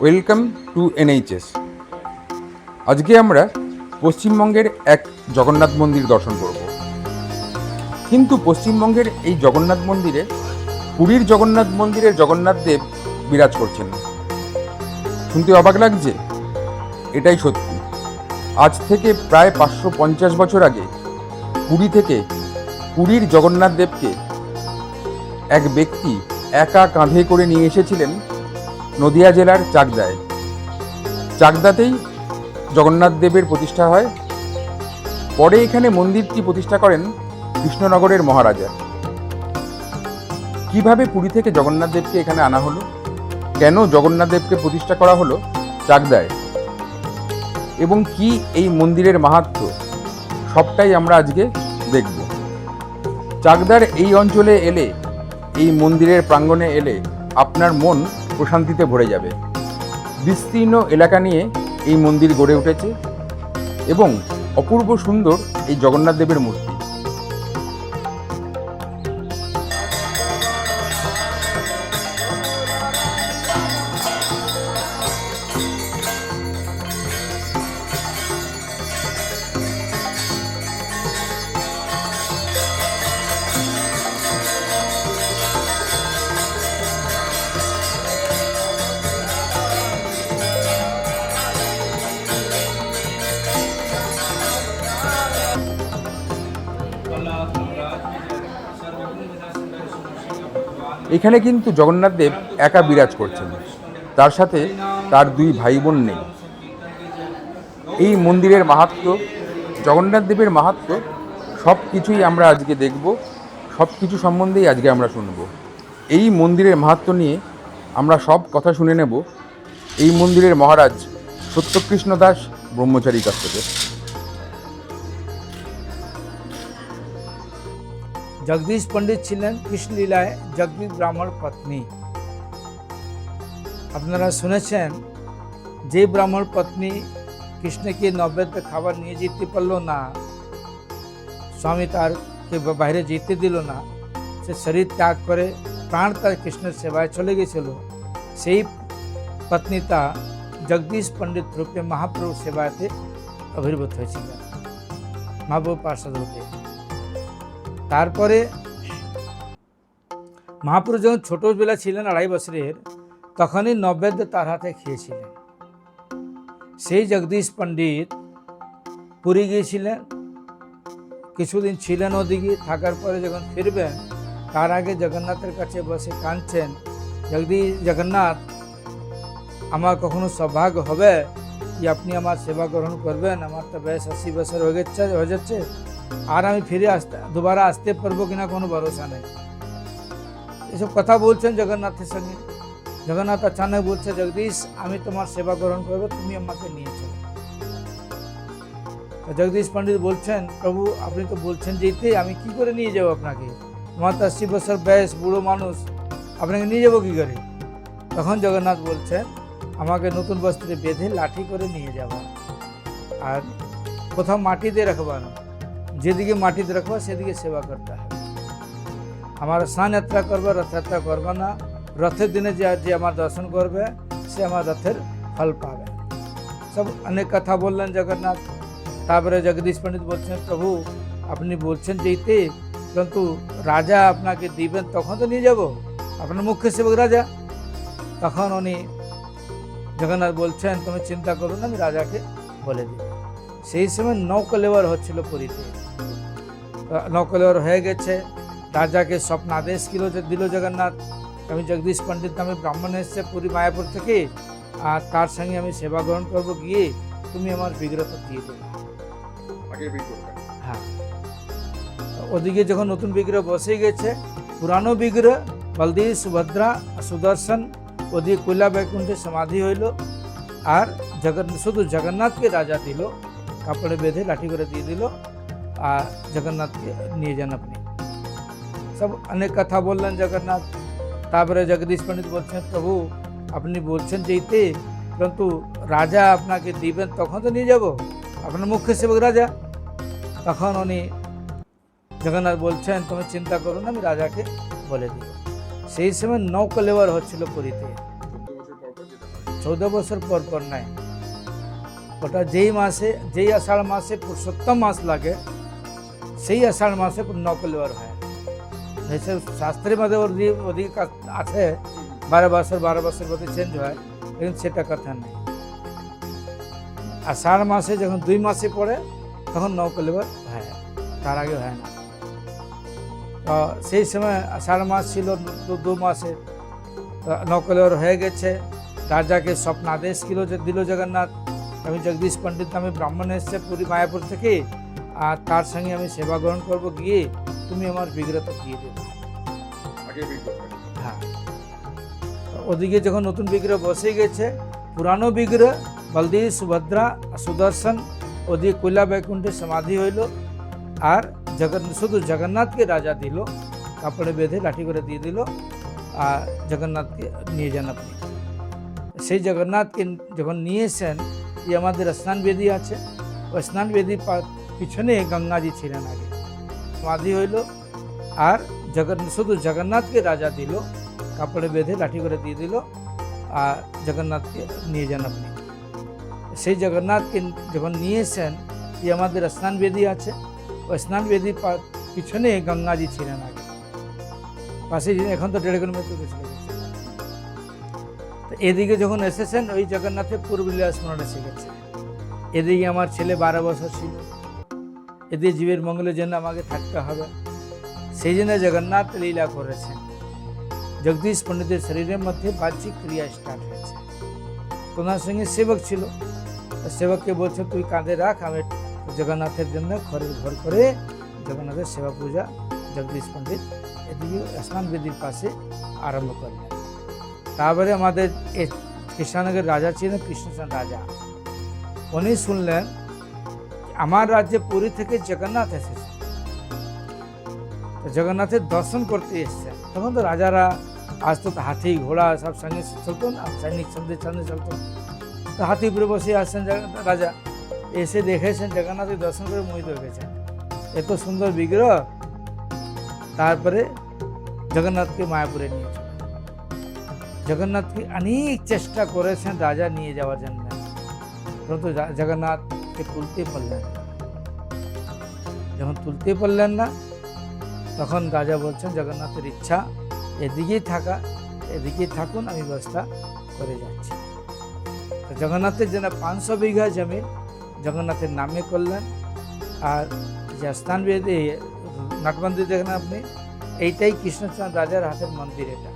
Welcome to NHS. আজকে আমরা পশ্চিমবঙ্গের এক জগন্নাথ মন্দির দর্শন করব। কিন্তু পশ্চিমবঙ্গের এই জগন্নাথ মন্দিরে, পুরীর জগন্নাথ মন্দিরের জগন্নাথ দেব বিরাজ করছেন শুনতে অবাক লাগছে? এটাই সত্যি। আজ থেকে প্রায় পাঁচশো পঞ্চাশ বছর আগে পুরী থেকে পুরীর জগন্নাথ দেবকে এক ব্যক্তি একা কাঁধে করে নিয়ে এসেছিলেন নদিয়া জেলার চাকদায়। চাকদাতেই জগন্নাথ দেবের প্রতিষ্ঠা হয়। পরে এখানে মন্দিরটি প্রতিষ্ঠা করেন কৃষ্ণনগরের মহারাজা। কীভাবে পুরী থেকে জগন্নাথ দেবকে এখানে আনা হলো? কেন জগন্নাথ দেবকে প্রতিষ্ঠা করা হলো চাকদায়? এবং কি এই মন্দিরের মাহাত্ম্য সবটাই আমরা আজকে দেখব। চাকদার এই অঞ্চলে এলে, এই মন্দিরের প্রাঙ্গণে এলে আপনার মন প্রশান্তিতে ভরে যাবে। বিস্তীর্ণ এলাকা নিয়ে এই মন্দির গড়ে উঠেছে এবং অপূর্ব সুন্দর এই জগন্নাথ দেবের মূর্তি। এখানে কিন্তু জগন্নাথ দেব একা বিরাজ করছেন। তার সাথে তার দুই ভাই বোন নেই। এই মন্দিরের মাহাত্ম্য, জগন্নাথ দেবের মাহাত্ম্য সব কিছুই আমরা আজকে দেখব সব কিছু সম্বন্ধেই আজকে আমরা শুনব। এই মন্দিরের মাহাত্ম্য নিয়ে আমরা সব কথা শুনে নেব। এই মন্দিরের মহারাজ সত্যকৃষ্ণ দাস ব্রহ্মচারীর কাছ থেকে। জগদীশ পণ্ডিত ছিলেন কৃষ্ণলীলায় জগদীশ ব্রাহ্মণ পত্নী আপনারা শুনেছেন যে ব্রাহ্মণ পত্নী কৃষ্ণকে নৈবেদ্য খাবার নিয়ে যেতে পারল না স্বামী তারকে বাইরে যেতে দিল না সে শরীর ত্যাগ করে প্রাণ তার কৃষ্ণের সেবায় চলে গেছিল সেই পত্নীতা জগদীশ পণ্ডিত রূপে মহাপ্রভু সেবাতে আবির্ভূত হয়েছিলেন মহাপ্রভু পার্ষদ রূপে তারপরে মহাপুরুষ যখন ছোটবেলা ছিলেন আড়াই বছরের, তখনই নৈবেদ্য তার হাতে খেয়েছিলেন। সেই জগদীশ পণ্ডিত পুরী গিয়েছিলেন, কিছুদিন ছিলেন ওদিকে, থাকার পরে যখন ফিরবেন, তার আগে জগন্নাথের কাছে বসে কাঁদছেন, জগদীশ, জগন্নাথ, আমার কখনো সৌভাগ্য হবে কি আপনি আমার সেবা গ্রহণ করবেন? আমার তো বয়স আশি বছর হয়ে গেছে, হয়ে যাচ্ছে। আর আমি ফিরে আসতে, দুবারা আসতে পারব কিনা কোনো ভরসা নেই। এসব কথা বলছেন জগন্নাথের সঙ্গে। জগন্নাথ আচানক বলছে, জগদীশ, আমি তোমার সেবা গ্রহণ করব, তুমি আমাকে নিয়ে চলো। জগদীশ পণ্ডিত বলছেন, প্রভু, আপনি তো বলছেন যেতে, আমি কি করে নিয়ে যাব আপনাকে? তোমার তো আশি বছর বয়স, বুড়ো মানুষ, আপনাকে নিয়ে যাব কি করে? তখন জগন্নাথ বলছেন, আমাকে নতুন বস্ত্রে বেঁধে লাঠি করে নিয়ে যাব আর কোথাও মাটিতে রাখবানো যেদিকে মাটিতে রাখবা, সেদিকে সেবা করতে হবে। আমার স্নান যাত্রা করবে, রথযাত্রা করবে না। রথের দিনে যে যে আমার দর্শন করবে, সে আমার রথের ফল পাবে। সব অনেক কথা বললেন জগন্নাথ। তারপরে জগদীশ পণ্ডিত বলছেন, প্রভু, আপনি বলছেন যেতে কিন্তু রাজা আপনাকে দিবেন, তখন তো নিয়ে যাব। আপনার মুখ্য সেবক রাজা। তখন উনি জগন্নাথ বলছেন, তুমি চিন্তা করো না, আমি রাজাকে বলে দিব সেই সময় নৌকলেবার হচ্ছিল পুরীতে। নকলের হয়ে গেছে। রাজাকে স্বপ্নাদেশ কিলো দিল জগন্নাথ আমি জগদীশ পণ্ডিত নামে ব্রাহ্মণ এসছে পুরী মায়াপুর থেকে। আর তার সঙ্গে আমি সেবা গ্রহণ করব গিয়ে তুমি আমার বিগ্রহটা দিয়ে দেবে। হ্যাঁ। ওদিকে যখন নতুন বিগ্রহ বসে গেছে পুরানো বিগ্রহ বলদি সুভদ্রা সুদর্শন ওদিকে কৈলা বৈকুণ্ঠে সমাধি হইল। আর জগন শুধু জগন্নাথকে রাজা দিল কাপড়ে বেঁধে লাঠি করে দিয়ে দিল। আর জগন্নাথকে নিয়ে যান আপনি। সব অনেক কথা বললেন জগন্নাথ, তারপরে জগদীশ পণ্ডিত বলছেন, প্রভু, আপনি বলছেন যেতে কিন্তু রাজা আপনাকে দিবেন, তখন তো নিয়ে যাব। আপনার মুখ্য সেবক রাজা। তখন উনি জগন্নাথ বলছেন, তুমি চিন্তা করো না, আমি রাজাকে বলে দিব। সেই সময় নৌকা লেবার হচ্ছিল পুরীতে। চৌদ্দ বছর পর পর নাই। ওটা যেই মাসে, যেই আষাঢ় মাসে পুরুষোত্তম মাস লাগে সেই আষাঢ় মাসে নকলেবার হয় जैसे শাস্ত্রের মধ্যে ওদিকে আছে, বারো বছর বারো বছর মধ্যে চেঞ্জ হয়, কিন্তু সেটা কথা নেই। আষাঢ় মাসে যখন দুই মাসে পড়ে, তখন নৌকলেবার হয় তার আগে হয় না। তো সেই সময় আষাঢ় মাস ছিল দু মাসে। তো নৌকলেবার হয়ে গেছে। রাজাকে স্বপ্নাদেশ কিল দিল জগন্নাথ। আমি জগদীশ পণ্ডিত আমি ব্রাহ্মণ এসছে পুরী, মায়াপুর থেকে। আর তার সঙ্গে আমি সেবা গ্রহণ করব গিয়ে তুমি আমার বিগ্রহটা দিয়ে দেবে। হ্যাঁ। ওদিকে যখন নতুন বিগ্রহ বসে গেছে পুরানো বিগ্রহ বলদেব সুভদ্রা সুদর্শন ওদিকে কৈলা বৈকুণ্ঠে সমাধি হইল আর জগন শুধু জগন্নাথকে রাজা দিল কাপড়ে বেঁধে লাঠি করে দিয়ে দিল আর জগন্নাথকে নিয়ে যান আপনি। সেই জগন্নাথকে যখন নিয়ে এসেন যে আমাদের স্নান বেদি আছে। ওই স্নান বেদি পিছনে গঙ্গাজি ছিলেন আগে। সমাধি হইল আর জগন শুধু জগন্নাথকে রাজা দিল, কাপড়ে বেঁধে লাঠি করে দিয়ে দিল আর জগন্নাথকে নিয়ে যান আপনি। সেই জগন্নাথকে যখন নিয়ে এসেন যে আমাদের স্নান বেদি আছে, ওই স্নান বেদি পিছনে গঙ্গাজি ছিলেন আগে। পাশে এখন তো দেড় কিলোমিটার তো এদিকে যখন এসেছেন, ওই জগন্নাথের পূর্বলীলা স্মরণ এসে গেছে। এদিকে আমার ছেলে বারো বছর ছিল। এদিকে জীবের মঙ্গলের জন্য আমাকে থাকতে হবে। সেই জন্য জগন্নাথ লীলা করেছেন। জগদীশ পণ্ডিতের শরীরের মধ্যে বাহ্যিক ক্রিয়া স্টার্ট হয়েছে। তোমার সঙ্গে সেবক ছিল। সেবককে বলছে, তুই কাঁধে রাখ, আমি জগন্নাথের জন্য ঘরের ঘর করে জগন্নাথের সেবা পূজা জগদীশ পণ্ডিত এদিকে স্নান বেদির পাশে আরম্ভ করলেন তারপরে আমাদের এ কৃষ্ণনগরের রাজা ছিলেন, কৃষ্ণচন্দ্র রাজা। উনি শুনলেন আমার রাজ্যে পুরী থেকে জগন্নাথ এসেছে। জগন্নাথের দর্শন করতে এসছেন তখন তো রাজারা আজ তো হাতি, ঘোড়া সব সঙ্গে চলতো না, সৈনিক সঙ্গে সঙ্গে চলতো তো হাতি উপরে বসে আসছেন রাজা। এসে দেখেছেন জগন্নাথের দর্শন করে মোহিত হয়ে এত সুন্দর বিগ্রহ। তারপরে জগন্নাথকে মায়াপুরে নিয়ে জগন্নাথকে অনেক চেষ্টা করেছেন রাজা নিয়ে যাওয়ার জন্য। রা- জগন্নাথকে তুলতে পারলেন যখন তুলতে পারলেন না, তখন রাজা বলছেন, জগন্নাথের ইচ্ছা এদিকেই থাকা, এদিকেই থাকুন, আমি ব্যবস্থা করে যাচ্ছি। জগন্নাথের জন্য পাঁচশো বিঘা জমি জগন্নাথের নামে করলেন। আর যে স্থান বেদে নাটমন্দির দেখেন আপনি, এইটাই কৃষ্ণচন্দ্র রাজার হাতের মন্দির এটা।